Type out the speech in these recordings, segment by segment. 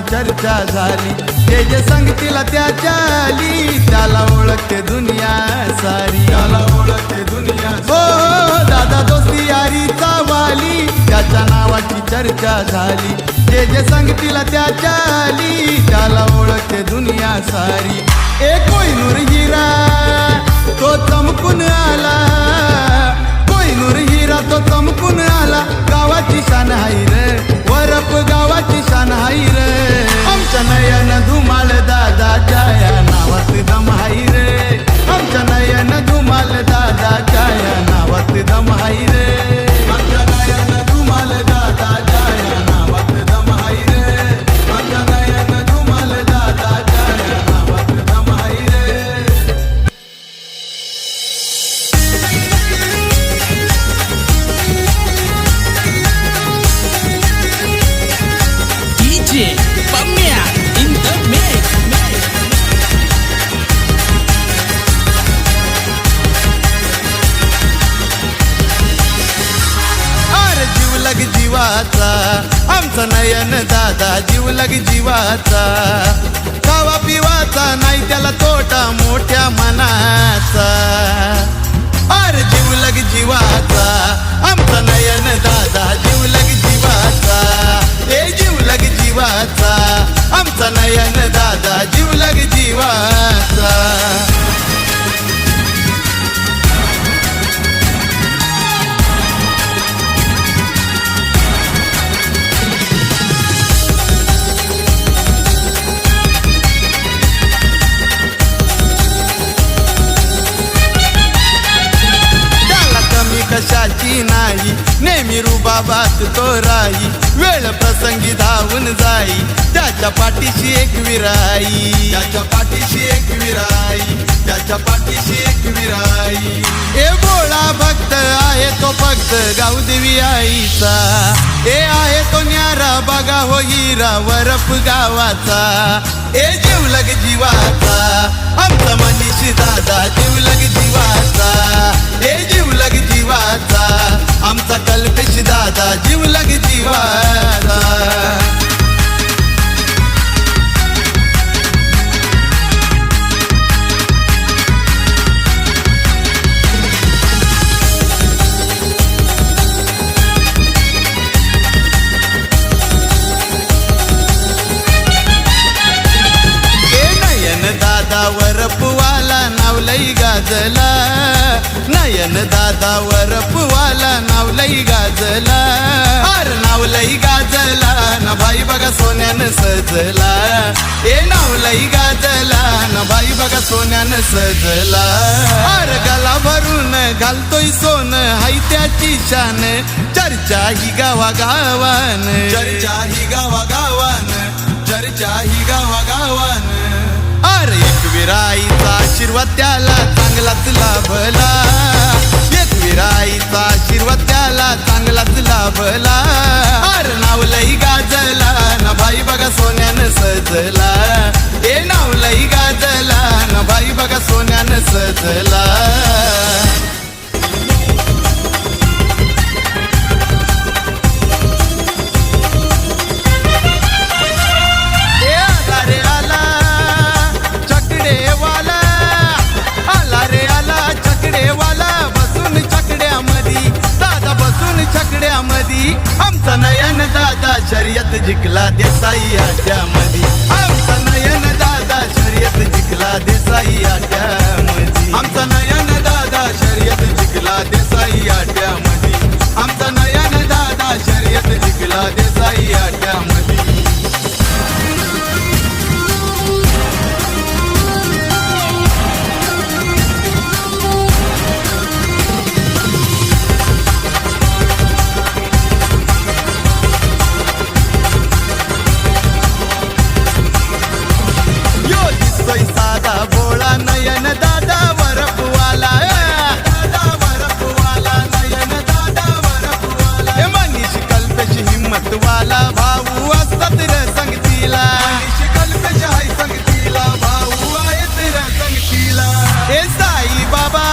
चर्चा झाली. ते जे सांगतील त्याच्या आली त्याला ओळखते दुनिया सारी. त्याला ओळखते दुनिया हो, हो दादा दोस्ती यारीचा वाली. त्याच्या नावाची चर्चा झाली. ते जे सांगतील त्याच्या आली त्याला ओळखते दुनिया सारी. ए कोहिनूर हिरा तो चमकून आला. कोहिनूर हिरा दादा जीव लग जीवाचा. खावा पिवाचा नाही त्याला तोटा मोठ्या मनाचा. रुबाबात तो राई. वेळ प्रसंगी धावून जाई. त्याच्या पाठीशी एक विराई. त्याच्या पाठीशी एक विराई. त्याच्या पाठीशी एक विराई. ए बोळा भक्त आहे तो फक्त गावदेवी आईचा. ए आहे तो न्यारा बघा हो हिरा वरप गावाचा. ए जीवलग जीवाचा. आमचा मनीषी दादा जीवलग जीव लग जीवाचा ए नयन दादा वरपवाला नावलई गाजला। नयन दादा वरपवाला नावलई गाजला. अर नावलई गाजला ना भाई बघा सोन्यानं सजला. ए नावलई गाजला ना भाई बघा सोन्यानं सजला. अर गला भरून घालतोय सोन हाय त्याची शान. चर्चा ही गावा गावान. चर्चा ही गावा गावान. चर्चा ही गावा गावान. अरे विराईचा आशीर्वाद त्याला चांगलाच लाभला. एक विराईचा आशीर्वाद त्याला चांगलाच लाभला. अरे नावलई गाजला आमचा नयन दादा शर्यत जिंकला देसाई आट्यामधी आमचा नयन दादा शर्यत जिंकला देसाई आट्यामधी आमचा नयन भाऊ असतात संगतीला भाऊ आहेत संगतीला. हे साई बाबा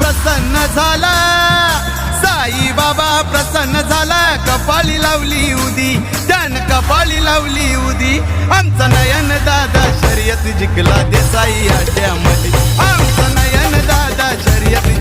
प्रसन्न झाला. साई बाबा प्रसन्न झाला. कपाळी लावली उदी त्यान कपाळी लावली उदी. आमचा नयन दादा शर्यत जिंकला देसाई आड्यामध्ये आमचा नयन दादा शर्यत